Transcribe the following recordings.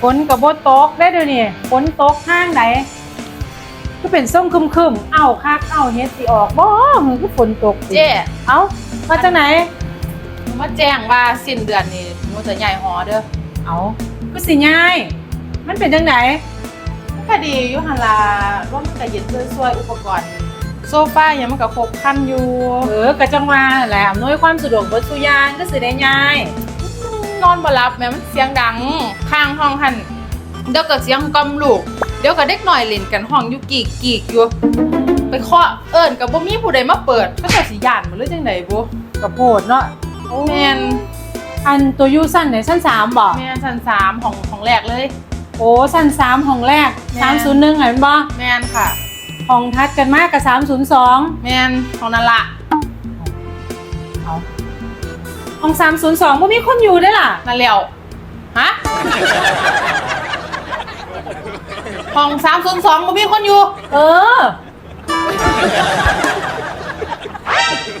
ฝนกับบตกได้เดี๋ยวนี้ฝนตกห้างไหนก็เป็นส้มคึมคึมๆเอ้าคักเอ้าเฮ็ดสิออกบ่หือคือฝนตกสิเจ๊เอ้ามาจากไหนหนูมาแจ้งว่าสิ้นเดือนนี้หนูจะใหญ่หอเด้อเอ้าก็สิง่าย มันเป็นจังไหนมันก็ดีอยู่หั่นล่ะว่ามันก็เย็นช่วยๆอุปกรณ์โซฟาอย่างมันก็ครบครันอยู่เออกะจังว่าแหละอำนวยความสะดวกเบิดสุอยางก็สิได้ง่าย นอนบ่หลับแม่มันเสียงดังข้างห้องหันเดี๋ยวก็เสียงกล่อมลูก เดี๋ยวก็เด็กหน่อยเล่นกันห้องอยู่กีกกีกอยู่ ไปเคาะเอิ้นก็บ่มีผู้ใดมาเปิดก็จะสิย่านบ่หรือจังไดบ่กระโพดเนาะแม่นอันตัวอยูสั้นไหนสั้นสามบ่แม่นชั้นสามของของแรกเลย โอ้สั้นสามห้องแรกแม่สามศูนย์หนึ่งเห็นบ่แม่นค่ะห้องทัดกันมากกับสามศูนย์สองแม่นของนั่นละเอา ห้องสามศูนย์สองบ่มีคนอยู่ได้อล่ะนั่นแล้วฮะห้อง302บ่มีคนอยู่ เออ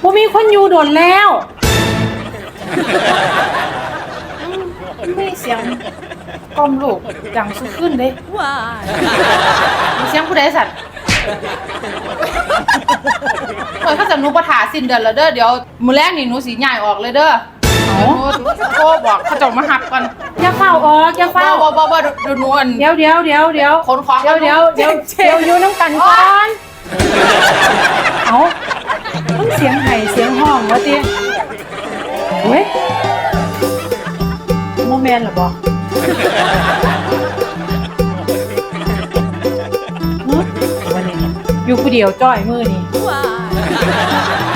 บ่มีคนอยู่โดนแล้วไม่เสียงกล่อมลูกดังสุดขึ้นเด้มีเสียงผู้ใดสั่นเฮ้ยข้าจะ หนูประถาสิ้นเดือนแล้วเด้อเดี๋ยวมื้อแรกนี่หนูสีใหญ่ออกเลยเด้อเอาหนูโทรบอกเขาเจะมาหับกันอย่าเฝ้าออกอย่าเฝ้าเฝ้าบ่บ่บ่ดูนวลเดี๋ยวเดี๋ยวเดี๋ยวเดี๋ยวขนของเดี๋ยวเดี๋ยวเดี๋ยวเจ๊เดี๋ยวอยู่น้ำกันก่อนเอาต้องเสียงไห่เสียงห้องวะติเว้ยโมเมนต์เหรอบอกฮึวันนี้อยู่ผู้เดียวจ้อยมือนี่ Yeah.